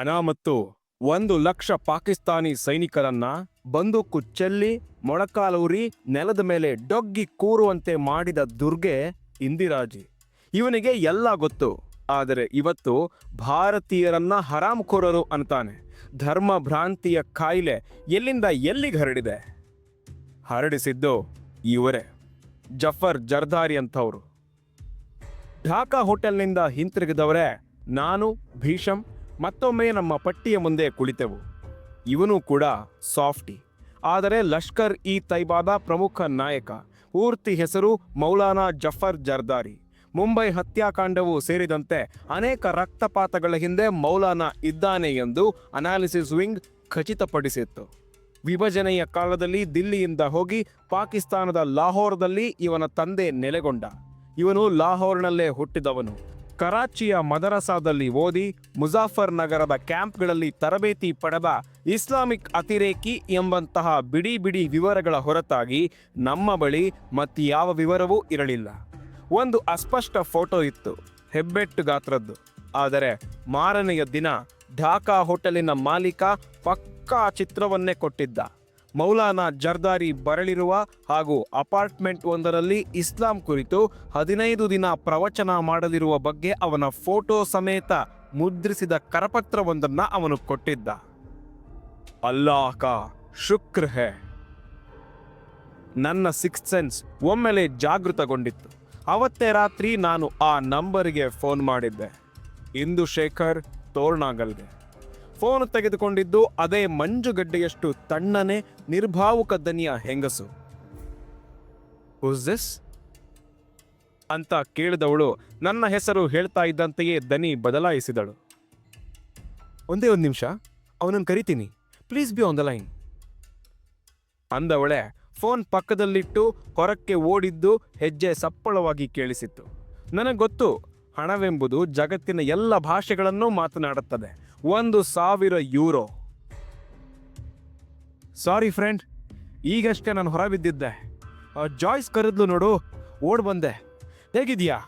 ಅನಾಮತ್ತು ಒಂದು ಲಕ್ಷ ಪಾಕಿಸ್ತಾನಿ ಸೈನಿಕರನ್ನ ಬಂದೂಕು ಚೆಲ್ಲಿ ಮೊಳಕಾಲೂರಿ ನೆಲದ ಮೇಲೆ ಡೊಗ್ಗಿ ಕೂರುವಂತೆ ಮಾಡಿದ ದುರ್ಗೆ ಇಂದಿರಾಜಿ. ಇವನಿಗೆ ಎಲ್ಲ ಗೊತ್ತು. ಆದರೆ ಇವತ್ತು ಭಾರತೀಯರನ್ನ ಹರಾಮ್ಖೋರರು ಅಂತಾನೆ. ಧರ್ಮ ಭ್ರಾಂತಿಯ ಕಾಯಿಲೆ ಎಲ್ಲಿಂದ ಎಲ್ಲಿಗೆ ಹರಡಿದೆ? ಹರಡಿಸಿದ್ದು ಇವರೇ. ಜಫರ್ ಜರ್ದಾರಿ ಅಂತವರು ಢಾಕಾ ಹೋಟೆಲ್ನಿಂದ ಹಿಂತಿರುಗಿದವರೇ ನಾನು ಭೀಷಮ್ ಮತ್ತೊಮ್ಮೆ ನಮ್ಮ ಪಟ್ಟಿಯ ಮುಂದೆ ಕುಳಿತೆವು. ಇವನು ಕೂಡ ಸಾಫ್ಟಿ. ಆದರೆ ಲಷ್ಕರ್ ಇ ತೈಬಾದ ಪ್ರಮುಖ ನಾಯಕ. ಪೂರ್ತಿ ಹೆಸರು ಮೌಲಾನಾ ಜಫರ್ ಜರ್ದಾರಿ. ಮುಂಬೈ ಹತ್ಯಾಕಾಂಡವು ಸೇರಿದಂತೆ ಅನೇಕ ರಕ್ತಪಾತಗಳ ಹಿಂದೆ ಮೌಲಾನಾ ಇದ್ದಾನೆ ಎಂದು ಅನಾಲಿಸಿಸ್ ವಿಂಗ್ ಖಚಿತಪಡಿಸಿತ್ತು. ವಿಭಜನೆಯ ಕಾಲದಲ್ಲಿ ದಿಲ್ಲಿಯಿಂದ ಹೋಗಿ ಪಾಕಿಸ್ತಾನದ ಲಾಹೋರ್ದಲ್ಲಿ ಇವನ ತಂದೆ ನೆಲೆಗೊಂಡ. ಇವನು ಲಾಹೋರ್ನಲ್ಲೇ ಹುಟ್ಟಿದವನು. ಕರಾಚಿಯ ಮದರಸಾದಲ್ಲಿ ಓದಿ ಮುಜಾಫರ್ ನಗರದ ಕ್ಯಾಂಪ್ಗಳಲ್ಲಿ ತರಬೇತಿ ಪಡೆದ ಇಸ್ಲಾಮಿಕ್ ಅತಿರೇಕಿ ಎಂಬಂತಹ ಬಿಡಿ ಬಿಡಿ ವಿವರಗಳ ಹೊರತಾಗಿ ನಮ್ಮ ಬಳಿ ಮತ್ಯಾವ ವಿವರವೂ ಇರಲಿಲ್ಲ. ಒಂದು ಅಸ್ಪಷ್ಟ ಫೋಟೋ ಇತ್ತು, ಹೆಬ್ಬೆಟ್ಟು ಗಾತ್ರದ್ದು. ಆದರೆ ಮಾರನೆಯ ದಿನ ಢಾಕಾ ಹೋಟೆಲಿನ ಮಾಲೀಕ ಪಕ್ಕಾ ಚಿತ್ರವನ್ನೇ ಕೊಟ್ಟಿದ್ದ. ಮೌಲಾನಾ ಜರ್ದಾರಿ ಬರಳಿರುವ ಹಾಗೂ ಅಪಾರ್ಟ್ಮೆಂಟ್ ಒಂದರಲ್ಲಿ ಇಸ್ಲಾಂ ಕುರಿತು ಹದಿನೈದು ದಿನ ಪ್ರವಚನ ಮಾಡಲಿರುವ ಬಗ್ಗೆ ಅವನ ಫೋಟೋ ಸಮೇತ ಮುದ್ರಿಸಿದ ಕರಪತ್ರವೊಂದನ್ನು ಅವನು ಕೊಟ್ಟಿದ್ದ. ಅಲ್ಲಾಹ ಶುಕ್ರ ಹೇ. ನನ್ನ ಸಿಕ್ಸ್ ಸೆನ್ಸ್ ಒಮ್ಮೆಲೆ ಜಾಗೃತಗೊಂಡಿತ್ತು. ಅವತ್ತೇ ರಾತ್ರಿ ನಾನು ಆ ನಂಬರಿಗೆ ಫೋನ್ ಮಾಡಿದ್ದೆ. ಇಂದು ಶೇಖರ್ ತೋರ್ನಾಗಲ್ಗೆ. ಫೋನ್ ತೆಗೆದುಕೊಂಡಿದ್ದು ಅದೇ ಮಂಜುಗಡ್ಡೆಯಷ್ಟು ತಣ್ಣನೆ, ನಿರ್ಭಾವುಕ ದನಿಯ ಹೆಂಗಸು. ದಿಸ್ ಅಂತ ಕೇಳಿದವಳು ನನ್ನ ಹೆಸರು ಹೇಳ್ತಾ ಇದ್ದಂತೆಯೇ ದನಿ ಬದಲಾಯಿಸಿದಳು. ಒಂದೇ ಒಂದು ನಿಮಿಷ, ಅವನನ್ನು ಕರಿತೀನಿ. Please be on the line ಅಂದವಳೆ phone ಪಕ್ಕದಲ್ಲಿಟ್ಟು ಹೊರಕ್ಕೆ ಓಡಿದ್ದು ಹೆಜ್ಜೆ ಸಪ್ಪಳವಾಗಿ ಕೇಳಿಸಿತ್ತು. ನನಗೆ ಗೊತ್ತು ಹಣವೆಂಬುದು ಜಗತ್ತಿನ ಎಲ್ಲ ಭಾಷೆಗಳನ್ನೂ ಮಾತನಾಡುತ್ತದೆ. ಒಂದು ಸಾವಿರ ಯೂರೋ. ಸಾರಿ ಫ್ರೆಂಡ್ ಈಗಷ್ಟೇ ನಾನು ಹೊರಬಿದ್ದಿದ್ದೆ. ಜಾಯ್ಸ್ ಕರೆದ್ಲು ನೋಡು, ಓಡ್ ಬಂದೆ. ಹೇಗಿದ್ಯಾ?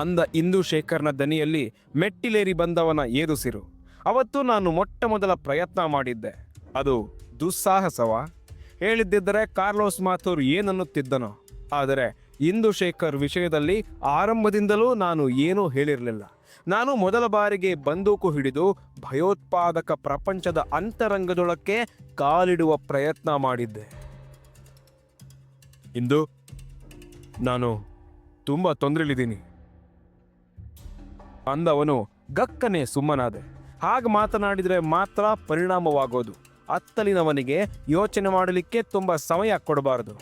ಅಂದ ಇಂದು ಶೇಖರ್ನ ದನಿಯಲ್ಲಿ ಮೆಟ್ಟಿಲೇರಿ ಬಂದವನ ಏರುಸಿರು ಅವತ್ತು ನಾನು ಮೊಟ್ಟ ಮೊದಲ ಪ್ರಯತ್ನ ಮಾಡಿದ್ದೆ. ಅದು ದುಸ್ಸಾಹಸವ? ಹೇಳಿದ್ದಿದ್ದರೆ ಕಾರ್ಲೋಸ್ ಮಾಥೂರ್ ಏನನ್ನುತ್ತಿದ್ದನೋ. ಆದರೆ ಇಂದು ಶೇಖರ್ ವಿಷಯದಲ್ಲಿ ಆರಂಭದಿಂದಲೂ ನಾನು ಏನೂ ಹೇಳಿರಲಿಲ್ಲ. ನಾನು ಮೊದಲ ಬಾರಿಗೆ ಬಂದೂಕು ಹಿಡಿದು ಭಯೋತ್ಪಾದಕ ಪ್ರಪಂಚದ ಅಂತರಂಗದೊಳಕ್ಕೆ ಕಾಲಿಡುವ ಪ್ರಯತ್ನ ಮಾಡಿದ್ದೆ. ಇಂದು ನಾನು ತುಂಬ ತೊಂದರೆಲಿದ್ದೀನಿ ಅಂದವನು ಗಕ್ಕನೆ ಸುಮ್ಮನಾದೆ. ಹಾಗೆ ಮಾತನಾಡಿದರೆ ಮಾತ್ರ ಪರಿಣಾಮವಾಗೋದು. ಅತ್ತಲಿನವನಿಗೆ ಯೋಚನೆ ಮಾಡಲಿಕ್ಕೆ ತುಂಬ ಸಮಯ ಕೊಡಬಾರದು.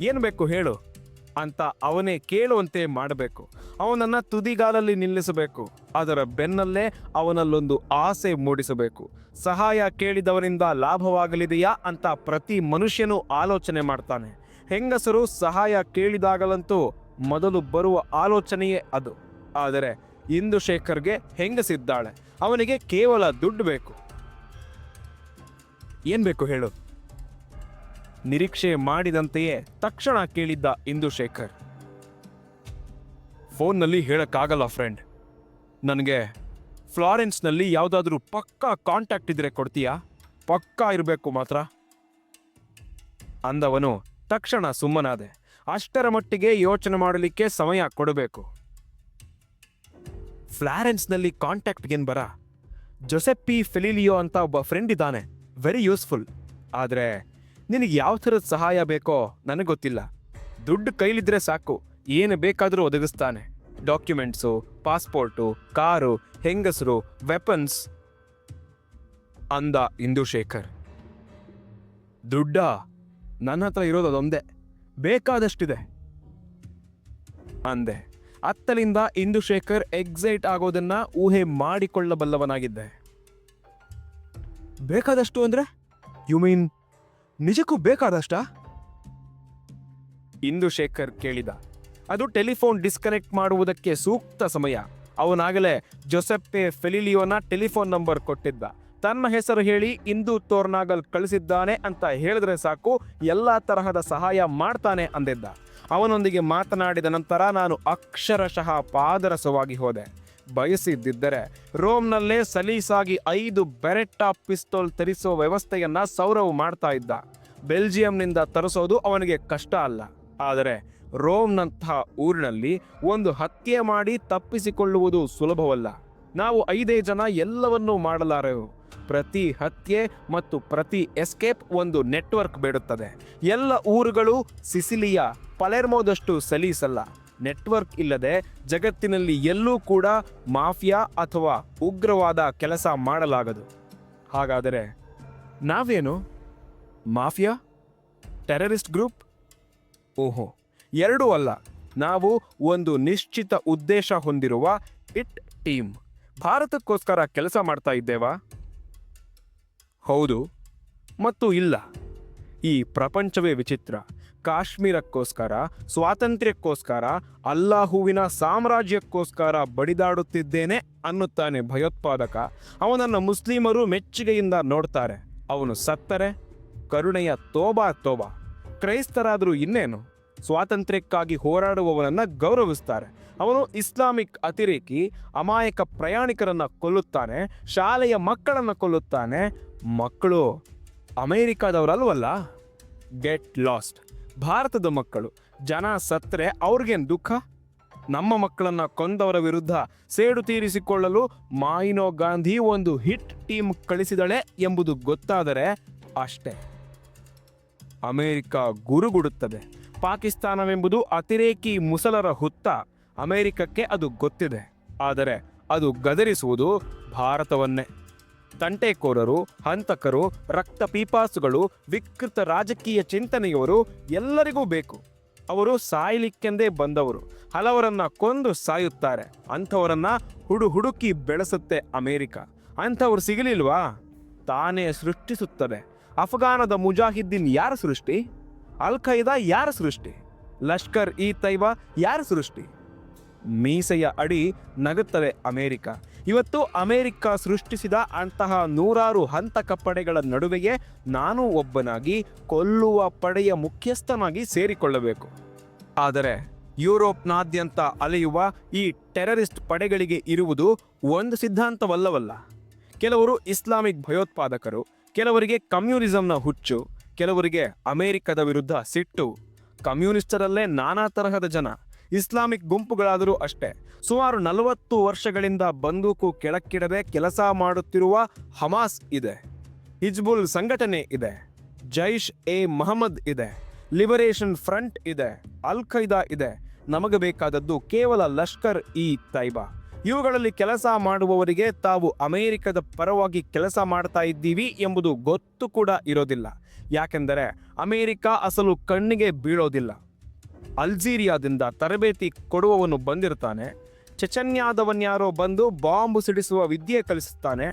ಏನು ಬೇಕು ಹೇಳು. ಅಂತ ಅವನೇ ಕೇಳುವಂತೆ ಮಾಡಬೇಕು. ಅವನನ್ನು ತುದಿಗಾಲಲ್ಲಿ ನಿಲ್ಲಿಸಬೇಕು. ಅದರ ಬೆನ್ನಲ್ಲೇ ಅವನಲ್ಲೊಂದು ಆಸೆ ಮೂಡಿಸಬೇಕು. ಸಹಾಯ ಕೇಳಿದವರಿಂದ ಲಾಭವಾಗಲಿದೆಯಾ ಅಂತ ಪ್ರತಿ ಮನುಷ್ಯನೂ ಆಲೋಚನೆ ಮಾಡ್ತಾನೆ. ಹೆಂಗಸರು ಸಹಾಯ ಕೇಳಿದಾಗಲಂತೂ ಮೊದಲು ಬರುವ ಆಲೋಚನೆಯೇ ಅದು. ಆದರೆ ಇಂದು ಶೇಖರ್ಗೆ ಹೆಂಗಸಿದ್ದಾಳೆ? ಅವನಿಗೆ ಕೇವಲ ದುಡ್ಡು ಬೇಕು. ಏನು ಬೇಕು ಹೇಳು? ನಿರೀಕ್ಷೆ ಮಾಡಿದಂತೆಯೇ ತಕ್ಷಣ ಕೇಳಿದ್ದ ಇಂದು ಶೇಖರ್ ಫೋನ್ನಲ್ಲಿ ಹೇಳಕ್ಕಾಗಲ್ಲ ಫ್ರೆಂಡ್. ನನಗೆ ಫ್ಲಾರೆನ್ಸ್ನಲ್ಲಿ ಯಾವುದಾದ್ರೂ ಪಕ್ಕಾ ಕಾಂಟ್ಯಾಕ್ಟ್ ಇದ್ರೆ ಕೊಡ್ತೀಯಾ? ಪಕ್ಕಾ ಇರಬೇಕು ಮಾತ್ರ. ಅಂದವನು ತಕ್ಷಣ ಸುಮ್ಮನಾದೆ. ಅಷ್ಟರ ಮಟ್ಟಿಗೆ ಯೋಚನೆ ಮಾಡಲಿಕ್ಕೆ ಸಮಯ ಕೊಡಬೇಕು. ಫ್ಲಾರೆನ್ಸ್ನಲ್ಲಿ ಕಾಂಟ್ಯಾಕ್ಟ್ಗೇನು ಬರ? ಜೊಸೆಪ್ಪಿ ಫೆಲಿಲಿಯೋ ಅಂತ ಒಬ್ಬ ಫ್ರೆಂಡ್ ಇದ್ದಾನೆ. ವೆರಿ ಯೂಸ್ಫುಲ್ ಆದರೆ ನಿನಗೆ ಯಾವ ಥರದ ಸಹಾಯ ಬೇಕೋ ನನಗೆ ಗೊತ್ತಿಲ್ಲ. ದುಡ್ಡು ಕೈಲಿದ್ರೆ ಸಾಕು. ಏನು ಬೇಕಾದರೂ ಒದಗಿಸ್ತಾನೆ. ಡಾಕ್ಯುಮೆಂಟ್ಸು, ಪಾಸ್ಪೋರ್ಟು, ಕಾರು, ಹೆಂಗಸರು, ವೆಪನ್ಸ್ ಅಂದ ಇಂದು ಶೇಖರ್ ದುಡ್ಡ? ನನ್ನ ಹತ್ರ ಇರೋದು ಅದೊಂದೇ. ಬೇಕಾದಷ್ಟಿದೆ ಅಂದೆ. ಅತ್ತಲಿಂದ ಇಂದು ಶೇಖರ್ ಎಕ್ಸೈಟ್ ಆಗೋದನ್ನ ಊಹೆ ಮಾಡಿಕೊಳ್ಳಬಲ್ಲವನಾಗಿದ್ದೆ. ಬೇಕಾದಷ್ಟು ಅಂದ್ರೆ? ಯು ಮೀನ್ ನಿಜಕ್ಕೂ ಬೇಕಾದಷ್ಟ? ಇಂದು ಶೇಖರ್ ಕೇಳಿದ. ಅದು ಟೆಲಿಫೋನ್ ಡಿಸ್ಕನೆಕ್ಟ್ ಮಾಡುವುದಕ್ಕೆ ಸೂಕ್ತ ಸಮಯ. ಅವನಾಗಲೇ ಜೊಸೆಪ್ಪೆ ಫೆಲಿಲಿಯೋನ ಟೆಲಿಫೋನ್ ನಂಬರ್ ಕೊಟ್ಟಿದ್ದ. ತನ್ನ ಹೆಸರು ಹೇಳಿ ಇಂದು ತೋರ್ನಾಗಲ್ ಕಳಿಸಿದ್ದಾನೆ ಅಂತ ಹೇಳಿದ್ರೆ ಸಾಕು, ಎಲ್ಲ ತರಹದ ಸಹಾಯ ಮಾಡ್ತಾನೆ ಅಂದಿದ್ದ. ಅವನೊಂದಿಗೆ ಮಾತನಾಡಿದ ನಂತರ ನಾನು ಅಕ್ಷರಶಃ ಪಾದರಸವಾಗಿ ಹೋದೆ. ಬಯಸಿದ್ದಿದ್ದರೆ ರೋಮ್ನಲ್ಲೇ ಸಲೀಸಾಗಿ ಐದು ಬೆರೆಟ್ಟಾ ಪಿಸ್ತೋಲ್ ತರಿಸುವ ವ್ಯವಸ್ಥೆಯನ್ನ ಸೌರವ್ ಮಾಡ್ತಾ ಇದ್ದ. ಬೆಲ್ಜಿಯಂನಿಂದ ತರಿಸೋದು ಅವನಿಗೆ ಕಷ್ಟ ಅಲ್ಲ. ಆದರೆ ರೋಮ್ನಂತಹ ಊರಿನಲ್ಲಿ ಒಂದು ಹತ್ಯೆ ಮಾಡಿ ತಪ್ಪಿಸಿಕೊಳ್ಳುವುದು ಸುಲಭವಲ್ಲ. ನಾವು ಐದೇ ಜನ ಎಲ್ಲವನ್ನೂ ಮಾಡಲಾರೆವು ಪ್ರತಿ ಹತ್ಯೆ ಮತ್ತು ಪ್ರತಿ ಎಸ್ಕೇಪ್ ಒಂದು ನೆಟ್ವರ್ಕ್ ಬೇಡುತ್ತದೆ. ಎಲ್ಲ ಊರುಗಳು ಸಿಸಿಲಿಯ ಪಲೆರ್ಮೋದಷ್ಟು ಸಲೀಸಲ್ಲ. ನೆಟ್ವರ್ಕ್ ಇಲ್ಲದೆ ಜಗತ್ತಿನಲ್ಲಿ ಎಲ್ಲೂ ಕೂಡ ಮಾಫಿಯಾ ಅಥವಾ ಉಗ್ರವಾದ ಕೆಲಸ ಮಾಡಲಾಗದು. ಹಾಗಾದರೆ ನಾವೇನು? ಮಾಫಿಯಾ? Terrorist group? ಓಹೋ, ಎರಡೂ ಅಲ್ಲ. ನಾವು ಒಂದು ನಿಶ್ಚಿತ ಉದ್ದೇಶ ಹೊಂದಿರುವ ಇಟ್ ಟೀಮ್. ಭಾರತಕ್ಕೋಸ್ಕರ ಕೆಲಸ ಮಾಡ್ತಾ ಇದ್ದೇವಾ? ಹೌದು, ಮತ್ತು ಇಲ್ಲ. ಈ ಪ್ರಪಂಚವೇ ವಿಚಿತ್ರ. ಕಾಶ್ಮೀರಕ್ಕೋಸ್ಕರ, ಸ್ವಾತಂತ್ರ್ಯಕ್ಕೋಸ್ಕರ, ಅಲ್ಲಾಹುವಿನ ಸಾಮ್ರಾಜ್ಯಕ್ಕೋಸ್ಕರ ಬಡಿದಾಡುತ್ತಿದ್ದೇನೆ ಅನ್ನುತ್ತಾನೆ ಭಯೋತ್ಪಾದಕ. ಅವನನ್ನು ಮುಸ್ಲಿಮರು ಮೆಚ್ಚುಗೆಯಿಂದ ನೋಡ್ತಾರೆ. ಅವನು ಸತ್ತರೆ, ಕರುಣೆಯ ತೋಬಾ ತೋಬಾ, ಕ್ರೈಸ್ತರಾದರೂ ಇನ್ನೇನು? ಸ್ವಾತಂತ್ರ್ಯಕ್ಕಾಗಿ ಹೋರಾಡುವವನನ್ನು ಗೌರವಿಸ್ತಾರೆ. ಅವನು ಇಸ್ಲಾಮಿಕ್ ಅತಿರೇಕಿ, ಅಮಾಯಕ ಪ್ರಯಾಣಿಕರನ್ನು ಕೊಲ್ಲುತ್ತಾನೆ, ಶಾಲೆಯ ಮಕ್ಕಳನ್ನು ಕೊಲ್ಲುತ್ತಾನೆ. ಮಕ್ಕಳು ಅಮೇರಿಕಾದವರಲ್ವಲ್ಲ? Get lost. ಭಾರತದ ಮಕ್ಕಳು. ಜನ ಸತ್ತರೆ ಅವ್ರಿಗೇನು ದುಃಖ? ನಮ್ಮ ಮಕ್ಕಳನ್ನ ಕೊಂದವರ ವಿರುದ್ಧ ಸೇಡು ತೀರಿಸಿಕೊಳ್ಳಲು ಮಾಯಿನೋ ಗಾಂಧಿ ಒಂದು ಹಿಟ್ ಟೀಮ್ ಕಳಿಸಿದಳೆ ಎಂಬುದು ಗೊತ್ತಾದರೆ ಅಷ್ಟೇ. ಅಮೇರಿಕ ಗುರುಗುಡುತ್ತದೆ. ಪಾಕಿಸ್ತಾನವೆಂಬುದು ಅತಿರೇಕಿ ಮುಸಲರ ಹುತ್ತ. ಅಮೇರಿಕಕ್ಕೆ ಅದು ಗೊತ್ತಿದೆ. ಆದರೆ ಅದು ಗದರಿಸುವುದು ಭಾರತವನ್ನೇ. ತಂಟೆಕೋರರು, ಹಂತಕರು, ರಕ್ತ ಪೀಪಾಸುಗಳು, ವಿಕೃತ ರಾಜಕೀಯ ಚಿಂತನೆಯವರು ಎಲ್ಲರಿಗೂ ಬೇಕು. ಅವರು ಸಾಯಲಿಕ್ಕೆಂದೇ ಬಂದವರು. ಹಲವರನ್ನ ಕೊಂದು ಸಾಯುತ್ತಾರೆ. ಅಂಥವರನ್ನ ಹುಡು ಹುಡುಕಿ ಬೆಳೆಸುತ್ತೆ ಅಮೇರಿಕ. ಅಂಥವ್ರು ಸಿಗಲಿಲ್ವಾ? ತಾನೇ ಸೃಷ್ಟಿಸುತ್ತದೆ. ಅಫ್ಘಾನದ ಮುಜಾಹಿದ್ದೀನ್ ಯಾರ ಸೃಷ್ಟಿ? ಅಲ್ ಖೈದಾ ಯಾರ ಸೃಷ್ಟಿ? ಲಷ್ಕರ್ ಇ ತೈವ ಯಾರ ಸೃಷ್ಟಿ? ಮೀಸೆಯ ಅಡಿ ನಗುತ್ತದೆ ಅಮೇರಿಕ. ಇವತ್ತು ಅಮೆರಿಕ ಸೃಷ್ಟಿಸಿದ ಅಂತಹ ನೂರಾರು ಹಂತಕ ಪಡೆಗಳ ನಡುವೆಯೇ ನಾನು ಒಬ್ಬನಾಗಿ ಕೊಲ್ಲುವ ಪಡೆಯ ಮುಖ್ಯಸ್ಥನಾಗಿ ಸೇರಿಕೊಳ್ಳಬೇಕು. ಆದರೆ ಯುರೋಪ್ನಾದ್ಯಂತ ಅಲೆಯುವ ಈ ಟೆರರಿಸ್ಟ್ ಪಡೆಗಳಿಗೆ ಇರುವುದು ಒಂದು ಸಿದ್ಧಾಂತವಲ್ಲವಲ್ಲ. ಕೆಲವರು ಇಸ್ಲಾಮಿಕ್ ಭಯೋತ್ಪಾದಕರು, ಕೆಲವರಿಗೆ ಕಮ್ಯುನಿಸಂನ ಹುಚ್ಚು, ಕೆಲವರಿಗೆ ಅಮೆರಿಕದ ವಿರುದ್ಧ ಸಿಟ್ಟು, ಕಮ್ಯುನಿಸ್ಟರಲ್ಲೇ ನಾನಾ ತರಹದ ಜನ. ಇಸ್ಲಾಮಿಕ್ ಗುಂಪುಗಳಾದರೂ ಅಷ್ಟೇ. ಸುಮಾರು ನಲವತ್ತು ವರ್ಷಗಳಿಂದ ಬಂದೂಕು ಕೆಳಕ್ಕಿಡದೆ ಕೆಲಸ ಮಾಡುತ್ತಿರುವ ಹಮಾಸ್ ಇದೆ. ಹಿಜ್ಬುಲ್ ಸಂಘಟನೆ ಇದೆ. ಜೈಷ್ ಎ ಮಹಮ್ಮದ್ ಇದೆ. ಲಿಬರೇಷನ್ ಫ್ರಂಟ್ ಇದೆ. ಅಲ್ ಖೈದಾ ಇದೆ. ನಮಗೆ ಬೇಕಾದದ್ದು ಕೇವಲ ಲಷ್ಕರ್ ಇ ತೈಬಾ. ಇವುಗಳಲ್ಲಿ ಕೆಲಸ ಮಾಡುವವರಿಗೆ ತಾವು ಅಮೆರಿಕದ ಪರವಾಗಿ ಕೆಲಸ ಮಾಡ್ತಾ ಇದ್ದೀವಿ ಎಂಬುದು ಗೊತ್ತು ಕೂಡ ಇರೋದಿಲ್ಲ. ಯಾಕೆಂದರೆ ಅಮೆರಿಕ ಅಸಲು ಕಣ್ಣಿಗೆ ಬೀಳೋದಿಲ್ಲ. ಅಲ್ಜೀರಿಯಾದಿಂದ ತರಬೇತಿ ಕೊಡುವವನು ಬಂದಿರ್ತಾನೆ. ಚಚನ್ಯಾದವನ್ಯಾರೋ ಬಂದು ಬಾಂಬ್ ಸಿಡಿಸುವ ವಿದ್ಯೆ ಕಲಿಸುತ್ತಾನೆ.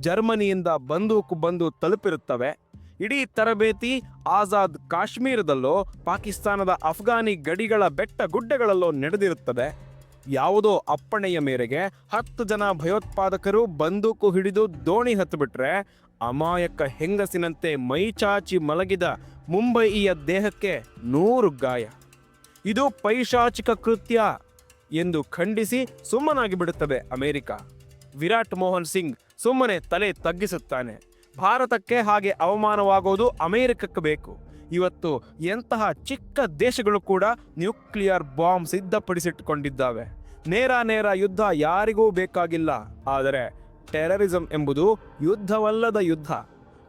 ಜರ್ಮನಿಯಿಂದ ಬಂದೂಕು ಬಂದು ತಲುಪಿರುತ್ತವೆ. ಇಡೀ ತರಬೇತಿ ಆಜಾದ್ ಕಾಶ್ಮೀರದಲ್ಲೋ, ಪಾಕಿಸ್ತಾನದ ಅಫ್ಘಾನಿ ಗಡಿಗಳ ಬೆಟ್ಟ ಗುಡ್ಡಗಳಲ್ಲೋ ನಡೆದಿರುತ್ತದೆ. ಯಾವುದೋ ಅಪ್ಪಣೆಯ ಮೇರೆಗೆ ಹತ್ತು ಜನ ಭಯೋತ್ಪಾದಕರು ಬಂದೂಕು ಹಿಡಿದು ದೋಣಿ ಹತ್ತಿಬಿಟ್ರೆ ಅಮಾಯಕ ಹೆಂಗಸಿನಂತೆ ಮೈಚಾಚಿ ಮಲಗಿದ ಮುಂಬಯಿಯ ದೇಹಕ್ಕೆ ನೂರು ಗಾಯ. ಇದು ಪೈಶಾಚಿಕ ಕೃತ್ಯ ಎಂದು ಖಂಡಿಸಿ ಸುಮ್ಮನಾಗಿ ಬಿಡುತ್ತದೆ ಅಮೆರಿಕ. ವಿರಾಟ್ ಮೋಹನ್ ಸಿಂಗ್ ಸುಮ್ಮನೆ ತಲೆ ತಗ್ಗಿಸುತ್ತಾನೆ. ಭಾರತಕ್ಕೆ ಹಾಗೆ ಅವಮಾನವಾಗೋದು ಅಮೆರಿಕಕ್ಕೆ ಬೇಕು. ಇವತ್ತು ಎಂತಹ ಚಿಕ್ಕ ದೇಶಗಳು ಕೂಡ ನ್ಯೂಕ್ಲಿಯರ್ ಬಾಂಬ್ ಸಿದ್ಧಪಡಿಸಿಟ್ಟುಕೊಂಡಿದ್ದಾವೆ. ನೇರ ನೇರ ಯುದ್ಧ ಯಾರಿಗೂ ಬೇಕಾಗಿಲ್ಲ. ಆದರೆ ಟೆರರಿಸಂ ಎಂಬುದು ಯುದ್ಧವಲ್ಲದ ಯುದ್ಧ.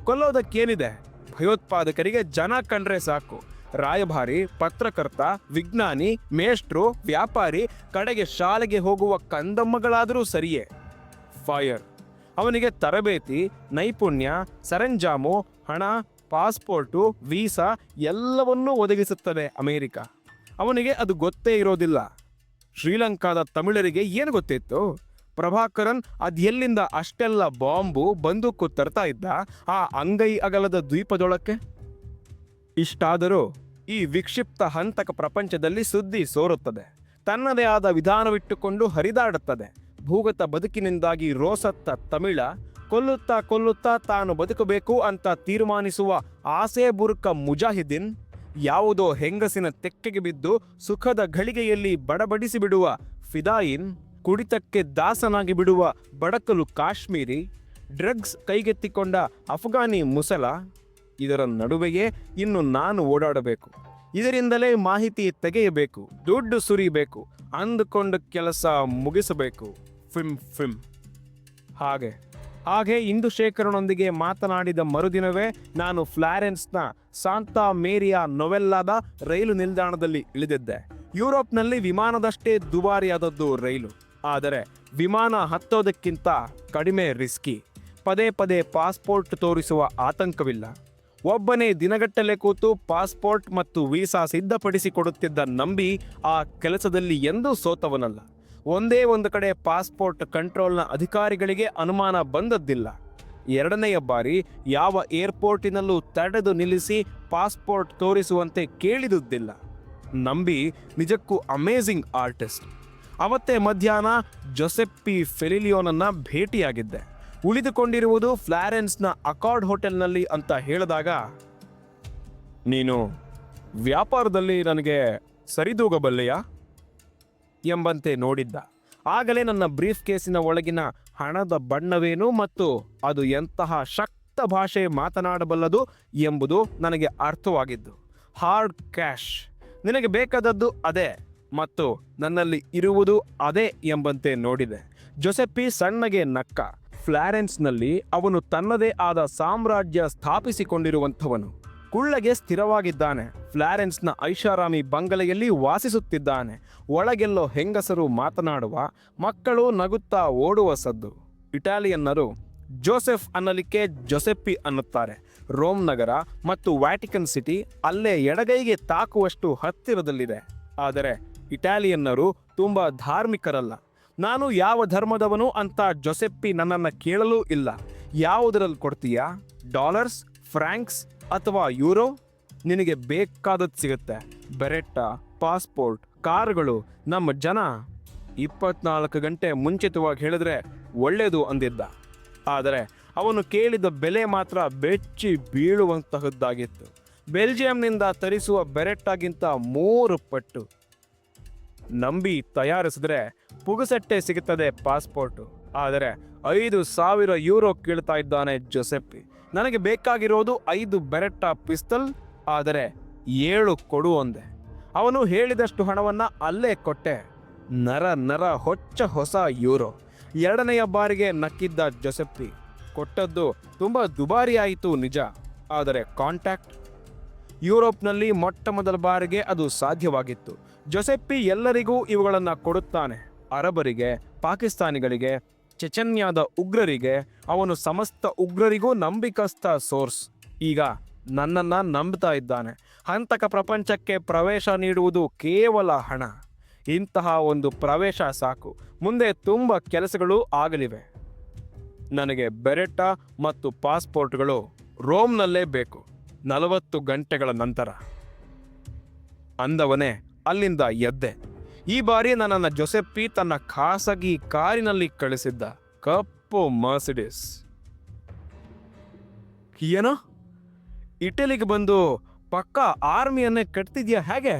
ಕೊಲ್ಲೋದಕ್ಕೇನಿದೆ? ಭಯೋತ್ಪಾದಕರಿಗೆ ಜನ ಕಂಡ್ರೆ ಸಾಕು. ರಾಯಭಾರಿ, ಪತ್ರಕರ್ತ, ವಿಜ್ಞಾನಿ, ಮೇಷ್ಟ್ರು, ವ್ಯಾಪಾರಿ, ಕಡೆಗೆ ಶಾಲೆಗೆ ಹೋಗುವ ಕಂದಮ್ಮಗಳಾದರೂ ಸರಿಯೇ? ಫೈರ್. ಅವನಿಗೆ ತರಬೇತಿ, ನೈಪುಣ್ಯ, ಸರಂಜಾಮು, ಹಣ, ಪಾಸ್ಪೋರ್ಟು, ವೀಸಾ ಎಲ್ಲವನ್ನೂ ಒದಗಿಸುತ್ತದೆ ಅಮೇರಿಕ. ಅವನಿಗೆ ಅದು ಗೊತ್ತೇ ಇರೋದಿಲ್ಲ. ಶ್ರೀಲಂಕಾದ ತಮಿಳರಿಗೆ ಏನು ಗೊತ್ತಿತ್ತು? ಪ್ರಭಾಕರನ್ ಅದೆಲ್ಲಿಂದ ಅಷ್ಟೆಲ್ಲ ಬಾಂಬು, ಬಂದೂಕು ತರ್ತಾ ಇದ್ದ ಆ ಅಂಗೈ ಅಗಲದ ದ್ವೀಪದೊಳಕ್ಕೆ? ಇಷ್ಟಾದರೂ ಈ ವಿಕ್ಷಿಪ್ತ ಹಂತಕ ಪ್ರಪಂಚದಲ್ಲಿ ಸುದ್ದಿ ಸೋರುತ್ತದೆ. ತನ್ನದೇ ಆದ ವಿಧಾನವಿಟ್ಟುಕೊಂಡು ಹರಿದಾಡುತ್ತದೆ. ಭೂಗತ ಬದುಕಿನಿಂದಾಗಿ ರೋಸತ್ತ ತಮಿಳ, ಕೊಲ್ಲುತ್ತಾ ಕೊಲ್ಲುತ್ತಾ ತಾನು ಬದುಕಬೇಕು ಅಂತ ತೀರ್ಮಾನಿಸುವ ಆಸೆ ಬುರುಕ ಮುಜಾಹಿದ್ದೀನ್, ಯಾವುದೋ ಹೆಂಗಸಿನ ತೆಕ್ಕೆಗೆ ಬಿದ್ದು ಸುಖದ ಘಳಿಗೆಯಲ್ಲಿ ಬಡಬಡಿಸಿ ಬಿಡುವ ಫಿದಾಯಿನ್, ಕುಡಿತಕ್ಕೆ ದಾಸನಾಗಿ ಬಿಡುವ ಬಡಕಲು ಕಾಶ್ಮೀರಿ, ಡ್ರಗ್ಸ್ ಕೈಗೆತ್ತಿಕೊಂಡ ಅಫ್ಘಾನಿ ಮುಸಲ ಇದರ ನಡುವೆಯೇ ಇನ್ನು ನಾನು ಓಡಾಡಬೇಕು. ಇದರಿಂದಲೇ ಮಾಹಿತಿ ತೆಗೆಯಬೇಕು, ದುಡ್ಡು ಸುರಿಬೇಕು, ಅಂದುಕೊಂಡ ಕೆಲಸ ಮುಗಿಸಬೇಕು. ಫಿಮ್ ಫಿಮ್. ಹಾಗೆ. ಹಾಗೆ ಇಂದುಶೇಖರನೊಂದಿಗೆ ಮಾತನಾಡಿದ ಮರುದಿನವೇ ನಾನು ಫ್ಲಾರೆನ್ಸ್ನ ಸಾಂತಾ ಮೇರಿಯಾ ನೊವೆಲ್ಲಾದ ರೈಲು ನಿಲ್ದಾಣದಲ್ಲಿ ಇಳಿದಿದ್ದೆ. ಯುರೋಪ್ನಲ್ಲಿ ವಿಮಾನದಷ್ಟೇ ದುಬಾರಿಯಾದದ್ದು ರೈಲು. ಆದರೆ ವಿಮಾನ ಹತ್ತೋದಕ್ಕಿಂತ ಕಡಿಮೆ ರಿಸ್ಕಿ. ಪದೇ ಪದೇ ಪಾಸ್ಪೋರ್ಟ್ ತೋರಿಸುವ ಆತಂಕವಿಲ್ಲ. ಒಬ್ಬನೇ ದಿನಗಟ್ಟಲೆ ಕೂತು ಪಾಸ್ಪೋರ್ಟ್ ಮತ್ತು ವೀಸಾ ಸಿದ್ಧಪಡಿಸಿಕೊಡುತ್ತಿದ್ದ ನಂಬಿ ಆ ಕೆಲಸದಲ್ಲಿ ಎಂದೂ ಸೋತವನಲ್ಲ. ಒಂದೇ ಒಂದು ಕಡೆ ಪಾಸ್ಪೋರ್ಟ್ ಕಂಟ್ರೋಲ್ನ ಅಧಿಕಾರಿಗಳಿಗೆ ಅನುಮಾನ ಬಂದದ್ದಿಲ್ಲ. ಎರಡನೆಯ ಬಾರಿ ಯಾವ ಏರ್ಪೋರ್ಟಿನಲ್ಲೂ ತಡೆದು ನಿಲ್ಲಿಸಿ ಪಾಸ್ಪೋರ್ಟ್ ತೋರಿಸುವಂತೆ ಕೇಳಿದುದಿಲ್ಲ ನಂಬಿ ನಿಜಕ್ಕೂ ಅಮೇಜಿಂಗ್ ಆರ್ಟಿಸ್ಟ್. ಅವತ್ತೇ ಮಧ್ಯಾಹ್ನ ಜೊಸೆಪ್ಪಿ ಫೆಲಿಲಿಯೋನನ್ನು ಭೇಟಿಯಾಗಿದ್ದೆ. ಉಳಿದುಕೊಂಡಿರುವುದು ಫ್ಲಾರೆನ್ಸ್ನ ಅಕಾರ್ಡ್ ಹೋಟೆಲ್ನಲ್ಲಿ ಅಂತ ಹೇಳಿದಾಗ, ನೀನು ವ್ಯಾಪಾರದಲ್ಲಿ ನನಗೆ ಸರಿದೂಗಬಲ್ಲೆಯಾ? ಎಂಬಂತೆ ನೋಡಿದ್ದ. ಆಗಲೇ ನನ್ನ ಬ್ರೀಫ್ ಕೇಸಿನ ಒಳಗಿನ ಹಣದ ಬಣ್ಣವೇನು ಮತ್ತು ಅದು ಎಂತಹ ಶಕ್ತ ಭಾಷೆ ಮಾತನಾಡಬಲ್ಲದು ಎಂಬುದು ನನಗೆ ಅರ್ಥವಾಗಿದ್ದು. Hard cash. ನಿನಗೆ ಬೇಕಾದದ್ದು ಅದೇ ಮತ್ತು ನನ್ನಲ್ಲಿ ಇರುವುದು ಅದೇ ಎಂಬಂತೆ ನೋಡಿದೆ. ಜೊಸೆಪ್ಪಿ ಸಣ್ಣಗೆ ನಕ್ಕ. ಫ್ಲಾರೆನ್ಸ್ನಲ್ಲಿ ಅವನು ತನ್ನದೇ ಆದ ಸಾಮ್ರಾಜ್ಯ ಸ್ಥಾಪಿಸಿಕೊಂಡಿರುವಂಥವನು. ಕುಳ್ಳಗೆ ಸ್ಥಿರವಾಗಿದ್ದಾನೆ. ಫ್ಲಾರೆನ್ಸ್ನ ಐಷಾರಾಮಿ ಬಂಗಲೆಯಲ್ಲಿ ವಾಸಿಸುತ್ತಿದ್ದಾನೆ. ಒಳಗೆಲ್ಲೋ ಹೆಂಗಸರು ಮಾತನಾಡುವ, ಮಕ್ಕಳು ನಗುತ್ತಾ ಓಡುವ ಸದ್ದು. ಇಟಾಲಿಯನ್ನರು ಜೋಸೆಫ್ ಅನ್ನಲಿಕ್ಕೆ ಜೊಸೆಪ್ಪಿ ಅನ್ನುತ್ತಾರೆ. ರೋಮ್ ನಗರ ಮತ್ತು ವ್ಯಾಟಿಕನ್ ಸಿಟಿ ಅಲ್ಲೇ ಎಡಗೈಗೆ ತಾಕುವಷ್ಟು ಹತ್ತಿರದಲ್ಲಿದೆ. ಆದರೆ ಇಟಾಲಿಯನ್ನರು ತುಂಬ ಧಾರ್ಮಿಕರಲ್ಲ. ನಾನು ಯಾವ ಧರ್ಮದವನು ಅಂತ ಜೊಸೆಪ್ಪಿ ನನ್ನನ್ನು ಕೇಳಲೂ ಇಲ್ಲ. ಯಾವುದರಲ್ಲಿ ಕೊಡ್ತೀಯಾ? ಡಾಲರ್ಸ್, ಫ್ರಾಂಕ್ಸ್ ಅಥವಾ ಯೂರೋ? ನಿನಗೆ ಬೇಕಾದದ್ದು ಸಿಗುತ್ತೆ. ಬೆರೆಟ್ಟ, ಪಾಸ್ಪೋರ್ಟ್, ಕಾರುಗಳು, ನಮ್ಮ ಜನ. ಇಪ್ಪತ್ನಾಲ್ಕು ಗಂಟೆ ಮುಂಚಿತವಾಗಿ ಹೇಳಿದ್ರೆ ಒಳ್ಳೆಯದು ಅಂದಿದ್ದ. ಆದರೆ ಅವನು ಕೇಳಿದ ಬೆಲೆ ಮಾತ್ರ ಬೆಚ್ಚಿ ಬೀಳುವಂತಹದ್ದಾಗಿತ್ತು. ಬೆಲ್ಜಿಯಂನಿಂದ ತರಿಸುವ ಬೆರೆಟ್ಟಾಗಿಂತ ಮೂರು ಪಟ್ಟು. ನಂಬಿ ತಯಾರಿಸಿದ್ರೆ ಪುಗುಸಟ್ಟೆ ಸಿಗುತ್ತದೆ ಪಾಸ್ಪೋರ್ಟು. ಆದರೆ ಐದು ಸಾವಿರ ಯೂರೋ ಕೇಳ್ತಾ ಇದ್ದಾನೆ ಜೊಸೆಪ್ಪಿ. ನನಗೆ ಬೇಕಾಗಿರೋದು ಐದು ಬೆರೆಟ್ಟ ಪಿಸ್ತಲ್, ಆದರೆ ಏಳು ಕೊಡು ಒಂದೆ. ಅವನು ಹೇಳಿದಷ್ಟು ಹಣವನ್ನು ಅಲ್ಲೇ ಕೊಟ್ಟೆ. ನರ ನರ ಹೊಚ್ಚ ಹೊಸ ಯೂರೋ. ಎರಡನೆಯ ಬಾರಿಗೆ ನಕ್ಕಿದ್ದ ಜೊಸೆಪ್ಪಿ. ಕೊಟ್ಟದ್ದು ತುಂಬ ದುಬಾರಿಯಾಯಿತು ನಿಜ. ಆದರೆ ಕಾಂಟ್ಯಾಕ್ಟ್ ಯುರೋಪ್ನಲ್ಲಿ ಮೊಟ್ಟ ಮೊದಲ ಬಾರಿಗೆ ಅದು ಸಾಧ್ಯವಾಗಿತ್ತು. ಜೊಸೆಪ್ಪಿ ಎಲ್ಲರಿಗೂ ಇವುಗಳನ್ನು ಕೊಡುತ್ತಾನೆ. ಅರಬರಿಗೆ, ಪಾಕಿಸ್ತಾನಿಗಳಿಗೆ, ಚೆಚನ್ಯಾದ ಉಗ್ರರಿಗೆ, ಅವನು ಸಮಸ್ತ ಉಗ್ರರಿಗೂ ನಂಬಿಕಸ್ಥ ಸೋರ್ಸ್. ಈಗ ನನ್ನನ್ನ ನಂಬ್ತಾ ಇದ್ದಾನೆ. ಹಂತಕ ಪ್ರಪಂಚಕ್ಕೆ ಪ್ರವೇಶ ನೀಡುವುದು ಕೇವಲ ಹಣ. ಇಂತಹ ಒಂದು ಪ್ರವೇಶ ಸಾಕು. ಮುಂದೆ ತುಂಬ ಕೆಲಸಗಳು ಆಗಲಿವೆ. ನನಗೆ ಬೆರೆಟ್ಟ ಮತ್ತು ಪಾಸ್ಪೋರ್ಟ್ಗಳು ರೋಮ್ನಲ್ಲೇ ಬೇಕು. ನಲವತ್ತು ಗಂಟೆಗಳ ನಂತರ ಅಂದವನೇ, ಅಲ್ಲಿಂದ ಎದ್ದೆ. ಈ ಬಾರಿ ನನ್ನನ್ನು ಜೊಸೆಪ್ಪಿ ತನ್ನ ಖಾಸಗಿ ಕಾರಿನಲ್ಲಿ ಕಳಿಸಿದ್ದ ಕಪ್ಪು ಮರ್ಸಿಡಿಸ್. ಏನೋ? ಇಟಲಿಗೆ ಬಂದು ಪಕ್ಕ ಆರ್ಮಿಯನ್ನೇ ಕಟ್ತಿದ್ಯಾ ಹೇಗೆ?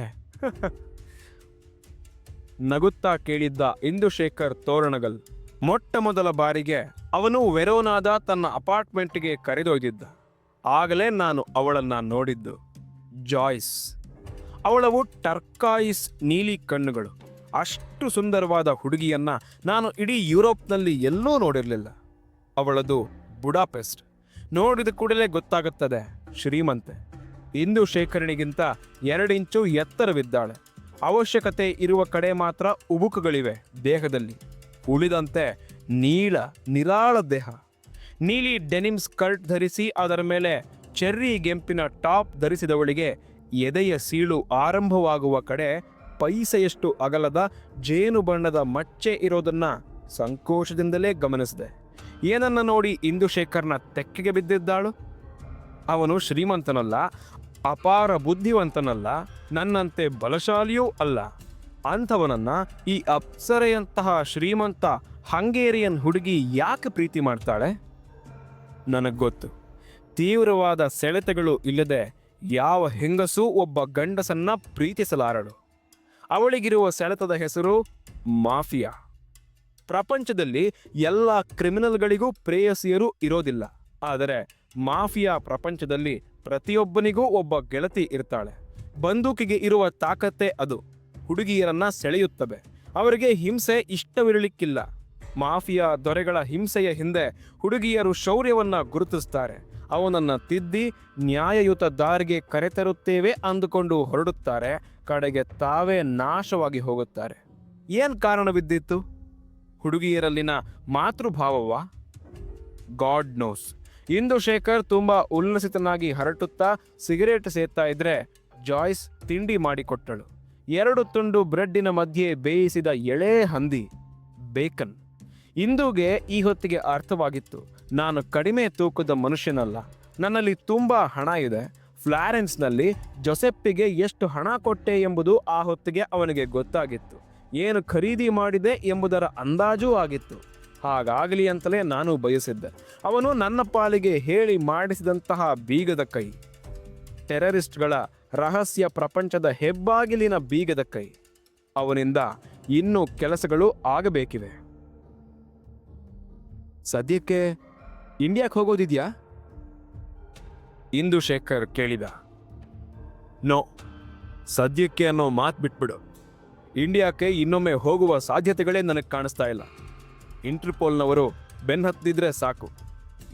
ನಗುತ್ತಾ ಕೇಳಿದ್ದ ಇಂದುಶೇಖರ್ ತೋರಣಗಲ್ ಮೊಟ್ಟ ಮೊದಲ ಬಾರಿಗೆ ಅವನು ವೆರೋನಾದ ತನ್ನ ಅಪಾರ್ಟ್ಮೆಂಟ್ಗೆ ಕರೆದೊಯ್ದಿದ್ದ. ಆಗಲೇ ನಾನು ಅವಳನ್ನ ನೋಡಿದ್ದು. ಜಾಯ್ಸ್. ಅವಳವು ಟರ್ಕಾಯಿಸ್ ನೀಲಿ ಕಣ್ಣುಗಳು. ಅಷ್ಟು ಸುಂದರವಾದ ಹುಡುಗಿಯನ್ನ ನಾನು ಇಡೀ ಯುರೋಪ್ನಲ್ಲಿ ಎಲ್ಲೂ ನೋಡಿರಲಿಲ್ಲ. ಅವಳದು ಬುಡಾಪೆಸ್ಟ್. ನೋಡಿದ ಕೂಡಲೇ ಗೊತ್ತಾಗುತ್ತದೆ, ಶ್ರೀಮಂತೆ. ಇಂದು ಶೇಖರಣಿಗಿಂತ ಇಂಚು ಎತ್ತರವಿದ್ದಾಳೆ. ಅವಶ್ಯಕತೆ ಇರುವ ಕಡೆ ಮಾತ್ರ ಉಬುಕುಗಳಿವೆ ದೇಹದಲ್ಲಿ. ಉಳಿದಂತೆ ನೀಳ, ನಿರಾಳ ದೇಹ. ನೀಲಿ ಡೆನಿಮ್ ಸ್ಕರ್ಟ್ ಧರಿಸಿ ಅದರ ಮೇಲೆ ಚೆರ್ರಿ ಗೆಂಪಿನ ಟಾಪ್ ಧರಿಸಿದವಳಿಗೆ ಎದೆಯ ಸೀಳು ಆರಂಭವಾಗುವ ಕಡೆ ಪೈಸೆಯಷ್ಟು ಅಗಲದ ಜೇನು ಬಣ್ಣದ ಮಚ್ಚೆ ಇರೋದನ್ನ ಸಂಕೋಚದಿಂದಲೇ ಗಮನಿಸಿದೆ. ಏನನ್ನ ನೋಡಿ ಇಂದುಶೇಖರ್ನ ತೆಕ್ಕೆಗೆ ಬಿದ್ದಿದ್ದಾಳು? ಅವನು ಶ್ರೀಮಂತನಲ್ಲ, ಅಪಾರ ಬುದ್ಧಿವಂತನಲ್ಲ, ನನ್ನಂತೆ ಬಲಶಾಲಿಯೂ ಅಲ್ಲ. ಅಂಥವನನ್ನ ಈ ಅಪ್ಸರೆಯಂತಹ ಶ್ರೀಮಂತ ಹಂಗೇರಿಯನ್ ಹುಡುಗಿ ಯಾಕೆ ಪ್ರೀತಿ ಮಾಡ್ತಾಳೆ? ನನಗೆ ಗೊತ್ತು. ತೀವ್ರವಾದ ಸೆಳೆತಗಳು ಇಲ್ಲದೆ ಯಾವ ಹೆಂಗಸು ಒಬ್ಬ ಗಂಡಸನ್ನ ಪ್ರೀತಿಸಲಾರಳು. ಅವಳಿಗಿರುವ ಸೆಳೆತದ ಹೆಸರು ಮಾಫಿಯಾ. ಪ್ರಪಂಚದಲ್ಲಿ ಎಲ್ಲ ಕ್ರಿಮಿನಲ್ಗಳಿಗೂ ಪ್ರೇಯಸಿಯರು ಇರೋದಿಲ್ಲ. ಆದರೆ ಮಾಫಿಯಾ ಪ್ರಪಂಚದಲ್ಲಿ ಪ್ರತಿಯೊಬ್ಬನಿಗೂ ಒಬ್ಬ ಗೆಳತಿ ಇರ್ತಾಳೆ. ಬಂದೂಕಿಗೆ ಇರುವ ತಾಕತ್ತೇ ಅದು. ಹುಡುಗಿಯರನ್ನ ಸೆಳೆಯುತ್ತವೆ. ಅವರಿಗೆ ಹಿಂಸೆ ಇಷ್ಟವಿರಲಿಕ್ಕಿಲ್ಲ. ಮಾಫಿಯಾ ದೊರೆಗಳ ಹಿಂಸೆಯ ಹಿಂದೆ ಹುಡುಗಿಯರು ಶೌರ್ಯವನ್ನ ಗುರುತಿಸ್ತಾರೆ. ಅವನನ್ನು ತಿದ್ದಿ ನ್ಯಾಯಯುತ ದಾರಿಗೆ ಕರೆತರುತ್ತೇವೆ ಅಂದುಕೊಂಡು ಹೊರಡುತ್ತಾರೆ. ಕಡೆಗೆ ತಾವೇ ನಾಶವಾಗಿ ಹೋಗುತ್ತಾರೆ. ಏನ್ ಕಾರಣವಿದ್ದಿತ್ತು ಹುಡುಗಿಯರಲ್ಲಿನ ಮಾತೃಭಾವವ? God knows. ಇಂದು ಶೇಖರ್ ತುಂಬಾ ಉಲ್ಲಸಿತನಾಗಿ ಹರಟುತ್ತಾ ಸಿಗರೇಟ್ ಸೇತಾ ಇದ್ರೆ ಜಾಯ್ಸ್ ತಿಂಡಿ ಮಾಡಿಕೊಟ್ಟಳು. ಎರಡು ತುಂಡು ಬ್ರೆಡ್ಡಿನ ಮಧ್ಯೆ ಬೇಯಿಸಿದ ಎಳೆ ಹಂದಿ, ಬೇಕನ್. ಇಂದುಗೆ ಈ ಹೊತ್ತಿಗೆ ಅರ್ಥವಾಗಿತ್ತು. ನಾನು ಕಡಿಮೆ ತೂಕದ ಮನುಷ್ಯನಲ್ಲ. ನನ್ನಲ್ಲಿ ತುಂಬ ಹಣ ಇದೆ. ಫ್ಲಾರೆನ್ಸ್ನಲ್ಲಿ ಜೊಸೆಪ್ಪಿಗೆ ಎಷ್ಟು ಹಣ ಕೊಟ್ಟೆ ಎಂಬುದು ಆ ಹೊತ್ತಿಗೆ ಅವನಿಗೆ ಗೊತ್ತಾಗಿತ್ತು. ಏನು ಖರೀದಿ ಮಾಡಿದೆ ಎಂಬುದರ ಅಂದಾಜೂ ಆಗಿತ್ತು. ಹಾಗಾಗಲಿ ಅಂತಲೇ ನಾನು ಬಯಸಿದ್ದೆ. ಅವನು ನನ್ನ ಪಾಲಿಗೆ ಹೇಳಿ ಮಾಡಿಸಿದಂತಹ ಬೀಗದ ಕೈ. ಟೆರರಿಸ್ಟ್ಗಳ ರಹಸ್ಯ ಪ್ರಪಂಚದ ಹೆಬ್ಬಾಗಿಲಿನ ಬೀಗದ ಕೈ. ಅವನಿಂದ ಇನ್ನೂ ಕೆಲಸಗಳು ಆಗಬೇಕಿವೆ. ಸದ್ಯಕ್ಕೆ ಇಂಡಿಯಾಕ್ಕೆ ಹೋಗೋದಿದ್ಯಾ? ಇಂದು ಶೇಖರ್ ಕೇಳಿದ. ನೋ, ಸದ್ಯಕ್ಕೆ ಅನ್ನೋ ಮಾತು ಬಿಟ್ಬಿಡು. ಇಂಡಿಯಾಕ್ಕೆ ಇನ್ನೊಮ್ಮೆ ಹೋಗುವ ಸಾಧ್ಯತೆಗಳೇ ನನಗೆ ಕಾಣಿಸ್ತಾ ಇಲ್ಲ. ಇಂಟರ್ಪೋಲ್ನವರು ಬೆನ್ ಹತ್ತಿದ್ರೆ ಸಾಕು.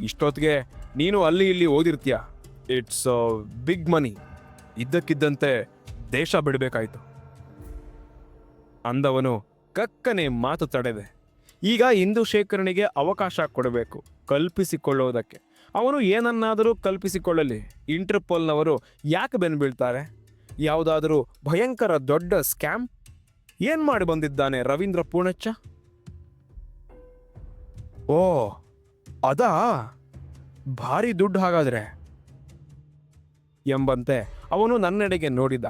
ಇಷ್ಟೊತ್ತಿಗೆ ನೀನು ಅಲ್ಲಿ ಇಲ್ಲಿ ಓದಿರ್ತೀಯ? ಇಟ್ಸ್ ಬಿಗ್ ಮನಿ ಇದ್ದಕ್ಕಿದ್ದಂತೆ ದೇಶ ಬಿಡಬೇಕಾಯ್ತು. ಅಂದವನು ಕಕ್ಕನೆ ಮಾತು ತಡೆದೆ. ಈಗ ಇಂದು ಶೇಖರಣೆಗೆ ಅವಕಾಶ ಕೊಡಬೇಕು ಕಲ್ಪಿಸಿಕೊಳ್ಳುವುದಕ್ಕೆ. ಅವನು ಏನನ್ನಾದರೂ ಕಲ್ಪಿಸಿಕೊಳ್ಳಲಿ. ಇಂಟರ್ಪೋಲ್ನವರು ಯಾಕೆ ಬೆನ್ಬೀಳ್ತಾರೆ? ಯಾವುದಾದರೂ ಭಯಂಕರ ದೊಡ್ಡ ಸ್ಕ್ಯಾಮ್? ಏನ್ ಮಾಡಿ ಬಂದಿದ್ದಾನೆ ರವೀಂದ್ರ ಪೂರ್ಣಚ್ಚ ಓ, ಅದಾ? ಭಾರಿ ದುಡ್ಡು ಹಾಗಾದ್ರೆ. ಎಂಬಂತೆ ಅವನು ನನ್ನೆಡೆಗೆ ನೋಡಿದ.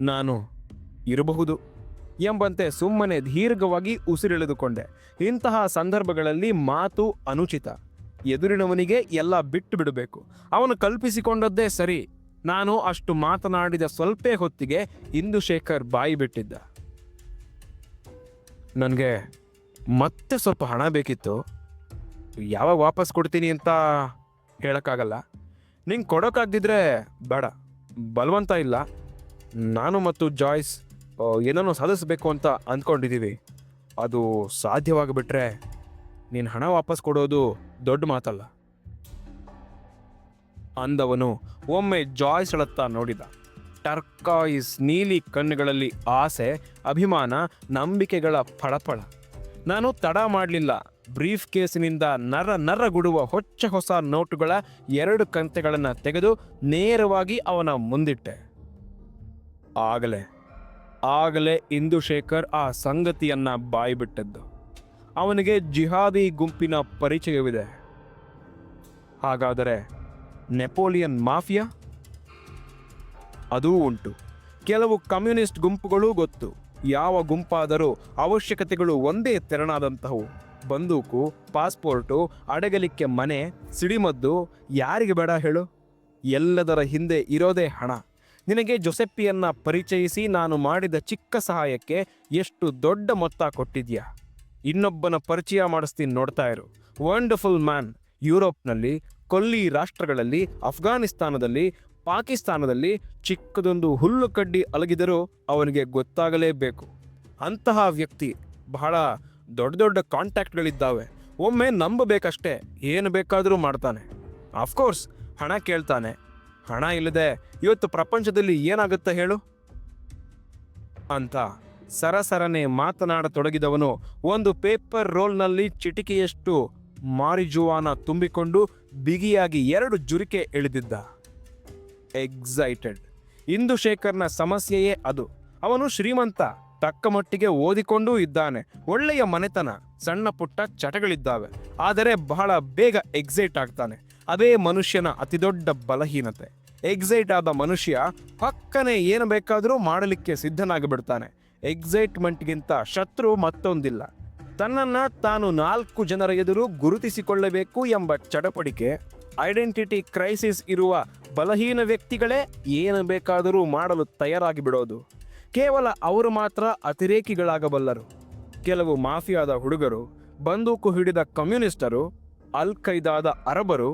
ನಾನು ಇರಬಹುದು. ಎಂಬಂತೆ ಸುಮ್ಮನೆ ದೀರ್ಘವಾಗಿ ಉಸಿರೆಳೆದುಕೊಂಡೆ. ಇಂತಹ ಸಂದರ್ಭಗಳಲ್ಲಿ ಮಾತು ಅನುಚಿತ. ಎದುರಿನವನಿಗೆ ಎಲ್ಲ ಬಿಟ್ಟು ಬಿಡಬೇಕು. ಅವನು ಕಲ್ಪಿಸಿಕೊಂಡದ್ದೇ ಸರಿ. ನಾನು ಅಷ್ಟು ಮಾತನಾಡಿದ ಸ್ವಲ್ಪ ಹೊತ್ತಿಗೆ ಇಂದು ಶೇಖರ್ ಬಾಯಿ ಬಿಟ್ಟಿದ್ದ. ನನಗೆ ಮತ್ತೆ ಸ್ವಲ್ಪ ಹಣ ಬೇಕಿತ್ತು. ಯಾವಾಗ ವಾಪಸ್ ಕೊಡ್ತೀನಿ ಅಂತ ಹೇಳೋಕ್ಕಾಗಲ್ಲ. ನಿಂಗೆ ಕೊಡೋಕ್ಕಾಗ್ದಿದ್ರೆ ಬೇಡ. ಬಲವಂತ ಇಲ್ಲ. ನಾನು ಮತ್ತು ಜಾಯ್ಸ್ ಏನನ್ನೋ ಸಾಧಿಸಬೇಕು ಅಂತ ಅಂದ್ಕೊಂಡಿದ್ದೀವಿ ಅದು ಸಾಧ್ಯವಾಗಿಬಿಟ್ರೆ ನೀನು ಹಣ ವಾಪಸ್ ಕೊಡೋದು ದೊಡ್ಡ ಮಾತಲ್ಲ. ಅಂದವನು ಒಮ್ಮೆ ಜಾಯ್ಸ್ಳತ್ತ ನೋಡಿದ. ಟರ್ಕಾಯಿಸ್ ನೀಲಿ ಕಣ್ಣುಗಳಲ್ಲಿ ಆಸೆ, ಅಭಿಮಾನ, ನಂಬಿಕೆಗಳ ಫಳಫಳ ನಾನು ತಡ ಮಾಡಲಿಲ್ಲ. ಬ್ರೀಫ್ ಕೇಸಿನಿಂದ ನರ ನರಗುಡುವ ಹೊಚ್ಚ ಹೊಸ ನೋಟುಗಳ ಎರಡು ಕಂತೆಗಳನ್ನು ತೆಗೆದು ನೇರವಾಗಿ ಅವನ ಮುಂದಿಟ್ಟೆ. ಆಗಲೇ ಆಗಲೇ ಇಂದುಶೇಖರ್ ಆ ಸಂಗತಿಯನ್ನ ಬಾಯಿಬಿಟ್ಟದ್ದು. ಅವನಿಗೆ ಜಿಹಾದಿ ಗುಂಪಿನ ಪರಿಚಯವಿದೆ. ಹಾಗಾದರೆ ನೆಪೋಲಿಯನ್ ಮಾಫಿಯಾ? ಅದೂ ಉಂಟು. ಕೆಲವು ಕಮ್ಯುನಿಸ್ಟ್ ಗುಂಪುಗಳೂ ಗೊತ್ತು. ಯಾವ ಗುಂಪಾದರೂ ಅವಶ್ಯಕತೆಗಳು ಒಂದೇ ತೆರನಾದಂತಹವು. ಬಂದೂಕು, ಪಾಸ್ಪೋರ್ಟು, ಅಡಗಲಿಕ್ಕೆ ಮನೆ, ಸಿಡಿಮದ್ದು, ಯಾರಿಗೆ ಬೇಡ ಹೇಳು? ಎಲ್ಲದರ ಹಿಂದೆ ಇರೋದೇ ಹಣ. ನಿನಗೆ ಜೊಸೆಪ್ಪಿಯನ್ನ ಪರಿಚಯಿಸಿ ನಾನು ಮಾಡಿದ ಚಿಕ್ಕ ಸಹಾಯಕ್ಕೆ ಎಷ್ಟು ದೊಡ್ಡ ಮೊತ್ತ ಕೊಟ್ಟಿದ್ಯಾ? ಇನ್ನೊಬ್ಬನ ಪರಿಚಯ ಮಾಡಿಸ್ತೀನಿ ನೋಡ್ತಾ ಇರು. ವಂಡರ್ಫುಲ್ ಮ್ಯಾನ್ ಯುರೋಪ್ನಲ್ಲಿ, ಕೊಲ್ಲಿ ರಾಷ್ಟ್ರಗಳಲ್ಲಿ ಅಫ್ಘಾನಿಸ್ತಾನದಲ್ಲಿ ಪಾಕಿಸ್ತಾನದಲ್ಲಿ ಚಿಕ್ಕದೊಂದು ಹುಲ್ಲು ಕಡ್ಡಿ ಅಲಗಿದರೂ ಅವನಿಗೆ ಗೊತ್ತಾಗಲೇಬೇಕು. ಅಂತಹ ವ್ಯಕ್ತಿ, ಬಹಳ ದೊಡ್ಡ ದೊಡ್ಡ ಕಾಂಟ್ಯಾಕ್ಟ್ಗಳಿದ್ದಾವೆ. ಒಮ್ಮೆ ನಂಬಬೇಕಷ್ಟೇ, ಏನು ಬೇಕಾದರೂ ಮಾಡ್ತಾನೆ. ಅಫ್ಕೋರ್ಸ್ ಹಣ ಕೇಳ್ತಾನೆ. ಹಣ ಇಲ್ಲದೆ ಇವತ್ತು ಪ್ರಪಂಚದಲ್ಲಿ ಏನಾಗುತ್ತೆ ಹೇಳು? ಅಂತ ಸರಸರನೆ ಮಾತನಾಡತೊಡಗಿದವನು ಒಂದು ಪೇಪರ್ ರೋಲ್ನಲ್ಲಿ ಚಿಟಿಕೆಯಷ್ಟು ಮಾರಿಜುವಾನ ತುಂಬಿಕೊಂಡು ಬಿಗಿಯಾಗಿ ಎರಡು ಜುರಿಕೆ ಎಳೆದಿದ್ದ. ಎಕ್ಸೈಟೆಡ್ ಇಂದು ಶೇಖರ್ನ ಸಮಸ್ಯೆಯೇ ಅದು. ಅವನು ಶ್ರೀಮಂತ, ತಕ್ಕ ಮಟ್ಟಿಗೆ ಓದಿಕೊಂಡೂ ಇದ್ದಾನೆ. ಒಳ್ಳೆಯ ಮನೆತನ, ಸಣ್ಣ ಪುಟ್ಟ ಚಟಗಳಿದ್ದಾವೆ. ಆದರೆ ಬಹಳ ಬೇಗ ಎಕ್ಸೈಟ್ ಆಗ್ತಾನೆ. ಅದೇ ಮನುಷ್ಯನ ಅತಿದೊಡ್ಡ ಬಲಹೀನತೆ. ಎಕ್ಸೈಟ್ ಆದ ಮನುಷ್ಯ ಪಕ್ಕನೆ ಏನು ಬೇಕಾದರೂ ಮಾಡಲಿಕ್ಕೆ ಸಿದ್ಧನಾಗಿ ಬಿಡ್ತಾನೆ ಎಕ್ಸೈಟ್ಮೆಂಟ್ಗಿಂತ ಶತ್ರು ಮತ್ತೊಂದಿಲ್ಲ. ತನ್ನನ್ನು ತಾನು ನಾಲ್ಕು ಜನರ ಎದುರು ಗುರುತಿಸಿಕೊಳ್ಳಬೇಕು ಎಂಬ ಚಡಪಡಿಕೆ ಐಡೆಂಟಿಟಿ ಕ್ರೈಸಿಸ್ ಇರುವ ಬಲಹೀನ ವ್ಯಕ್ತಿಗಳೇ ಏನು ಬೇಕಾದರೂ ಮಾಡಲು ತಯಾರಾಗಿ ಬಿಡೋದು ಕೇವಲ ಅವರು ಮಾತ್ರ ಅತಿರೇಕಿಗಳಾಗಬಲ್ಲರು. ಕೆಲವು ಮಾಫಿಯಾದ ಹುಡುಗರು, ಬಂದೂಕು ಹಿಡಿದ ಕಮ್ಯುನಿಸ್ಟರು ಅಲ್ ಖೈದಾದ ಅರಬರು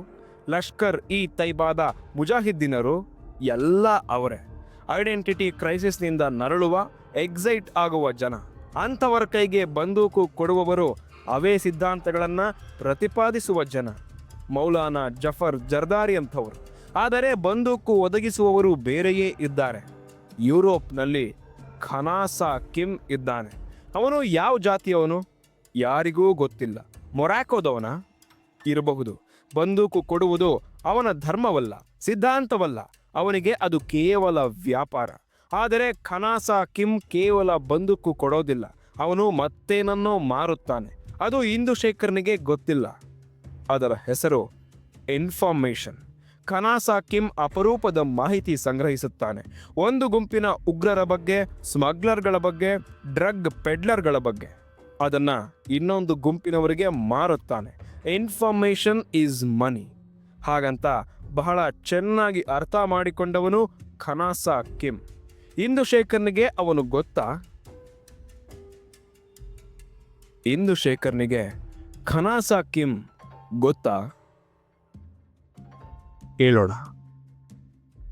ಲಷ್ಕರ್ ಇ ತೈಬಾದ ಮುಜಾಹಿದ್ದೀನರು ಎಲ್ಲ ಅವರೇ. ಐಡೆಂಟಿಟಿ ಕ್ರೈಸಿಸ್ನಿಂದ ನರಳುವ, ಎಕ್ಸೈಟ್ ಆಗುವ ಜನ. ಅಂಥವರ ಕೈಗೆ ಬಂದೂಕು ಕೊಡುವವರು ಅವೇ ಸಿದ್ಧಾಂತಗಳನ್ನು ಪ್ರತಿಪಾದಿಸುವ ಜನ. ಮೌಲಾನಾ ಜಫರ್ ಜರ್ದಾರಿ ಅಂಥವರು. ಆದರೆ ಬಂದೂಕು ಒದಗಿಸುವವರು ಬೇರೆಯೇ ಇದ್ದಾರೆ. ಯುರೋಪ್ನಲ್ಲಿ ಖನಾಸಾ ಕಿಮ್ ಇದ್ದಾನೆ. ಅವನು ಯಾವ ಜಾತಿಯವನು? ಯಾರಿಗೂ ಗೊತ್ತಿಲ್ಲ. ಮೊರಾಕೋದವನ? ಇರಬಹುದು. ಬಂದೂಕು ಕೊಡುವುದು ಅವನ ಧರ್ಮವಲ್ಲ, ಸಿದ್ಧಾಂತವಲ್ಲ. ಅವನಿಗೆ ಅದು ಕೇವಲ ವ್ಯಾಪಾರ. ಆದರೆ ಖನಾಸ ಕಿಮ್ ಕೇವಲ ಬಂದೂಕು ಕೊಡೋದಿಲ್ಲ. ಅವನು ಮತ್ತೇನನ್ನೋ ಮಾರುತ್ತಾನೆ. ಅದು ಇಂದು ಶೇಖರ್ನಿಗೆ ಗೊತ್ತಿಲ್ಲ. ಅದರ ಹೆಸರು ಇನ್ಫಾರ್ಮೇಷನ್. ಖನಾಸ ಕಿಮ್ ಅಪರೂಪದ ಮಾಹಿತಿ ಸಂಗ್ರಹಿಸುತ್ತಾನೆ. ಒಂದು ಗುಂಪಿನ ಉಗ್ರರ ಬಗ್ಗೆ, ಸ್ಮಗ್ಲರ್ಗಳ ಬಗ್ಗೆ, ಡ್ರಗ್ ಪೆಡ್ಲರ್ಗಳ ಬಗ್ಗೆ. ಅದನ್ನ ಇನ್ನೊಂದು ಗುಂಪಿನವರಿಗೆ ಮಾರುತ್ತಾನೆ. ಇನ್ಫಾರ್ಮೇಷನ್ ಈಸ್ ಮನಿ ಹಾಗಂತ ಬಹಳ ಚೆನ್ನಾಗಿ ಅರ್ಥ ಮಾಡಿಕೊಂಡವನು ಖನಾಸಾ ಕಿಮ್. ಇಂದು ಶೇಖರ್ನಿಗೆ ಅವನು ಗೊತ್ತಾ? ಇಂದು ಶೇಖರ್ನಿಗೆ ಖನಾಸಾ ಕಿಮ್ ಗೊತ್ತಾ? ಹೇಳೋಣ.